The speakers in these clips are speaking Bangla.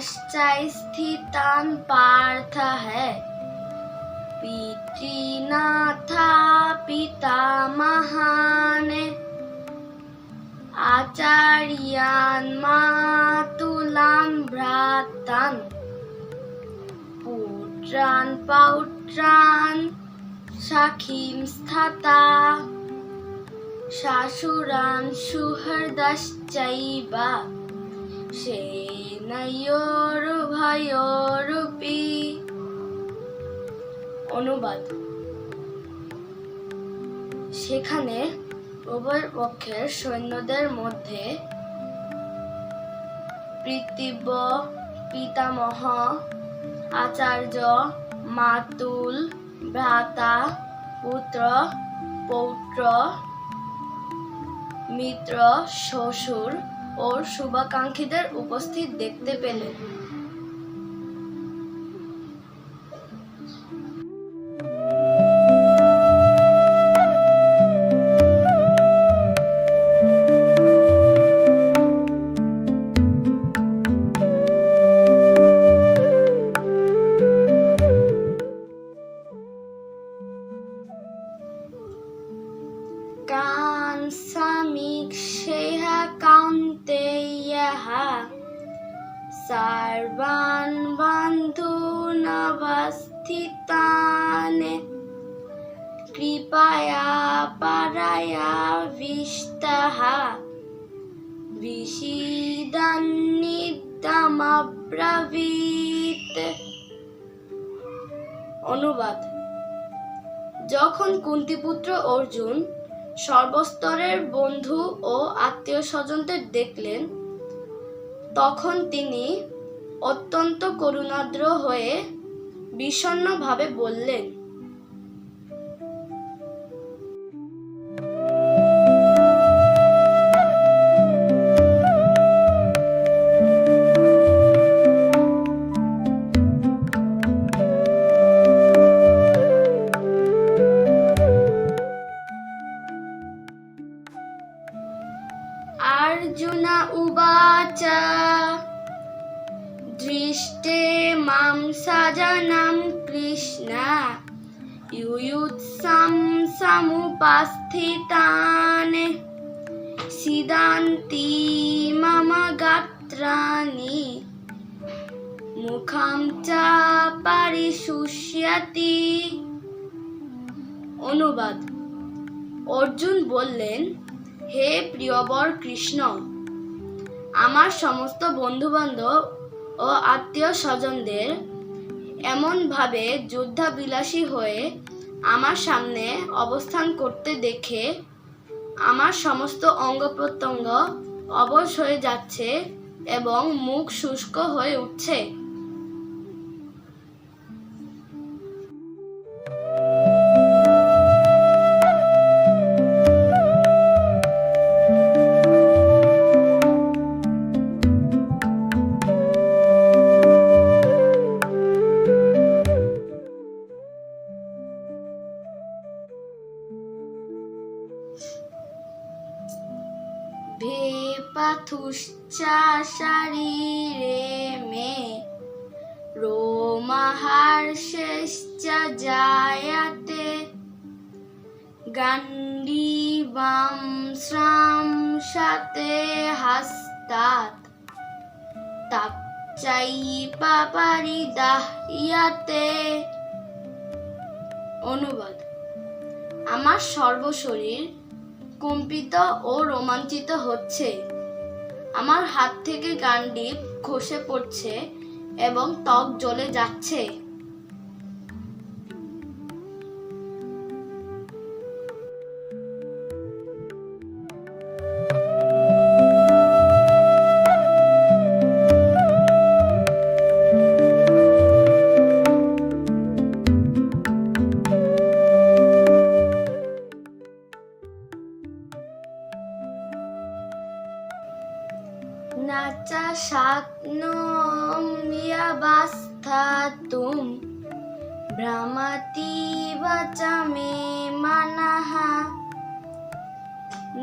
अत्र पश्चैस्थितान् पार्थ है पितृनाथा पितामहान् आचार्यान् मातुलान् भ्रातान् पुत्रान् पौत्रान् सखीं स्थिता শাশুরান সুহৃদশ্চৈব সেনয়োরুভয়োরূপী অনুবাদ। সেখানে উভয় পক্ষের সৈন্যদের মধ্যে পৃথিব্য পিতামহ, আচার্য, মাতুল, ভ্রাতা, পুত্র, পৌত্র, মিত্র, শ্বশুর ও শুভাকাঙ্ক্ষীদের উপস্থিত দেখতে পেলেন। सर्वान् बन्धूनवस्थितान् कृपया परया विष्टः বিশিদান্নিদমব্রবীত অনুবাদ যখন কুন্তিপুত্র অর্জুন সর্বস্তরের বন্ধু ও আত্মীয় স্বজনদের দেখলেন তখন তিনি অত্যন্ত করুণাদ্র হয়ে বিষণ্নভাবে বললেন Arjuna উবাচা পৃষ্ঠে মাম সাজানাম কৃষ্ণা। ইউয়ুৎসাম সামুপাস্থিতানে। সিদান্তি মাম গাত্রাণি। মুখাম চা পারিশুষ্যতি। অনুবাদ। অর্জুন বললেন, হে প্রিয়বর কৃষ্ণ, আমার সমস্ত বন্ধুবান্ধব ও আত্মীয় স্বজনদের এমনভাবে যুদ্ধাবিলাসী হয়ে আমার সামনে অবস্থান করতে দেখে আমার সমস্ত অঙ্গ প্রত্যঙ্গ অবশ হয়ে যাচ্ছে এবং মুখ শুষ্ক হয়ে উঠছে। পাথুচ্যা সারি রে মে। রোমাহার শেষ রোমাহার্ষেশ্চ জায়াতে গণ্ডীবাম শ্রাম সাতে হাস্তাত তাপচাইপ ইয়াতে অনুবাদ, আমার সর্বশরীর কম্পিত ও রোমাঞ্চিত হচ্ছে। আমার হাত থেকে গান্ডিব খসে পড়ছে এবং ত্বক জ্বলে যাচ্ছে। নাচা শাক্নোম্বিয়াবাস্থাতুম ভ্রমতি বচা মে মনঃ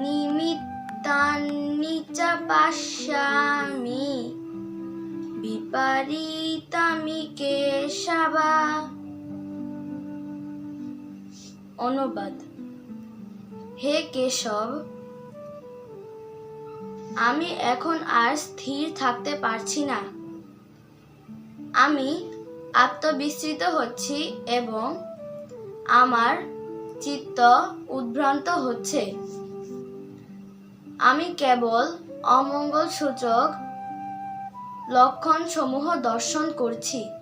নিমিত্তানি চ বিপরীতমি কেশবা অনুবাদ। হে কেশব আমি এখন আর স্থির থাকতে পারছি না। আমি আত্মবিস্মৃত হচ্ছি এবং আমার চিত্ত উদ্ভ্রান্ত হচ্ছে। আমি কেবল অমঙ্গল সূচক লক্ষণ দর্শন করছি।